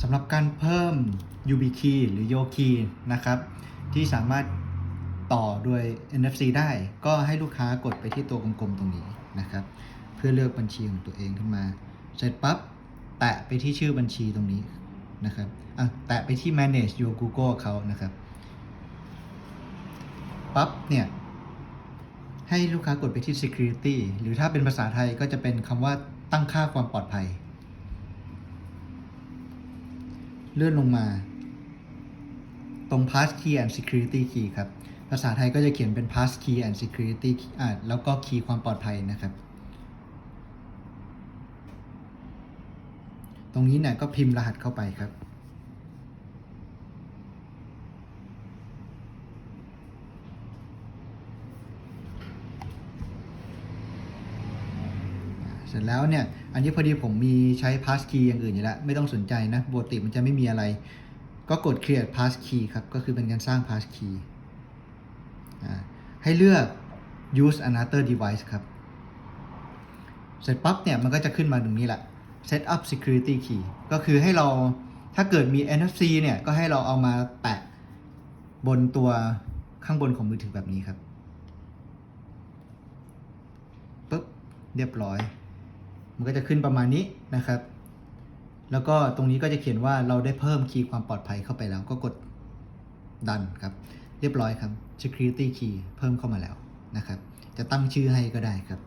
สำหรับการเพิ่ม UB key หรือ Yo key นะครับ ที่สามารถต่อด้วย NFC ได้ ก็ให้ลูกค้ากดไปที่ตัวกลมๆตรงนี้นะครับ เพื่อเลือกบัญชีของตัวเองขึ้นมา เสร็จปั๊บ แตะไปที่ชื่อบัญชีตรงนี้นะครับอะแตะไปที่ manage your Google account นะครับปั๊บเนี่ยให้ลูกค้ากดไปที่ security หรือถ้าเป็นภาษาไทยก็จะเป็นคำว่าตั้งค่าความปลอดภัย เลื่อนลงมา ตรง pass key and security key ครับ ภาษาไทยก็จะเขียนเป็น pass key and security key อ่าแล้วก็ Key ความปลอดภัยนะครับ ตรงนี้เนี่ยก็พิมพ์รหัสเข้าไปครับ เสร็จแล้วเนี่ยอันนี้พอดีผมมีใช้ pass key อย่างอื่นอยู่แล้ว ไม่ต้องสนใจนะปกติมันจะไม่มีอะไร ก็กด create pass key ครับ ก็คือเป็นการสร้าง pass key ให้เลือก use another device ครับ เสร็จปั๊บเนี่ยมันก็จะขึ้นมาตรงนี้แหละ set up security key ก็คือให้เราถ้าเกิดมี NFC เนี่ย ก็ให้เราเอามาแปะบนตัวข้างบนของมือถือแบบนี้ครับปุ๊บเรียบร้อย มันก็จะขึ้นประมาณนี้นะครับ แล้วก็ตรงนี้ก็จะเขียนว่าเราได้เพิ่มคีย์ความปลอดภัยเข้าไปแล้วก็กดดันครับ เรียบร้อยครับ security key เพิ่มเข้ามาแล้วนะครับ จะตั้งชื่อให้ก็ได้ครับ